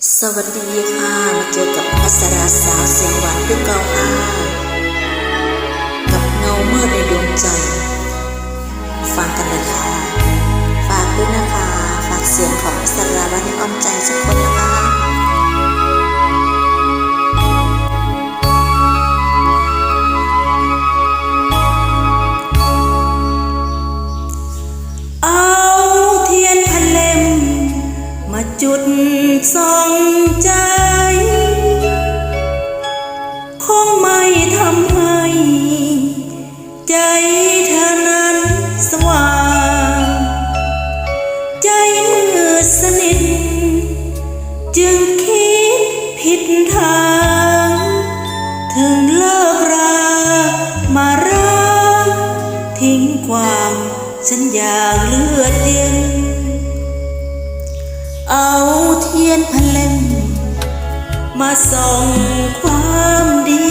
สวัสดีค่ะ มาเจอกับอัสราสาวเสียงหวานเพื่อเก่าค่ะ จุดส่องใจ คงไม่ทำให้ ใจเธอนั้นสว่าง ใจมืดสนิท จึงคิดผิดทาง ถึงเลิกรามารักทิ้งความฉันอยา ยนพันเล่มมาส่งความดี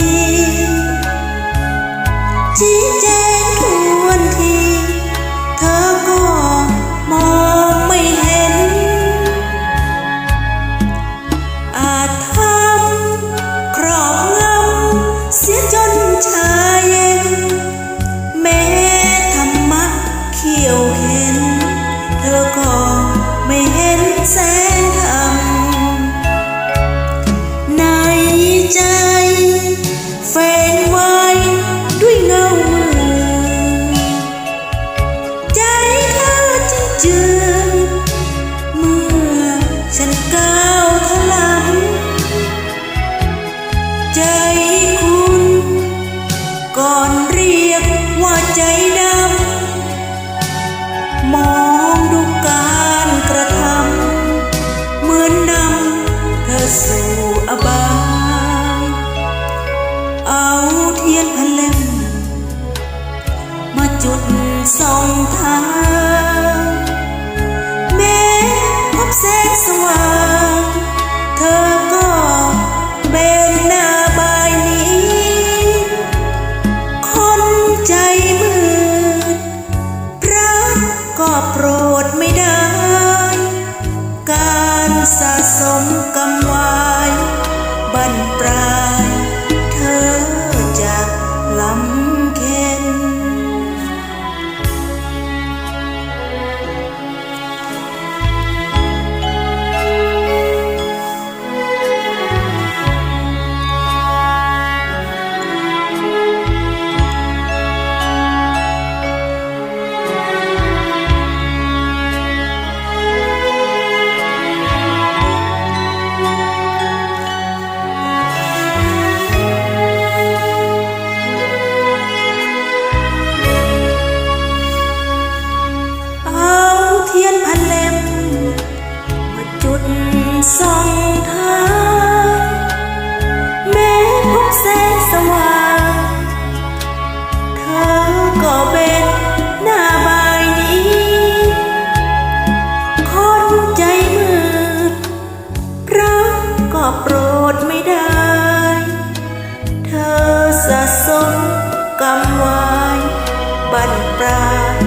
จืนเมื่อฉันก้าวถลำใจคุณ ก่อนเรียกว่าใจดำมองดูการกระทำเหมือนนำเธอสู่อบาย เอาเทียนพันเล่มมาจุดส่องทา บ ส่งทางแม้พบแสงสว่างเธอก็เป็นหน้าบายนี้ คนใจมืดรักก็โปรดไม่ได้ เธอสะสมกำวาบั่นปลาย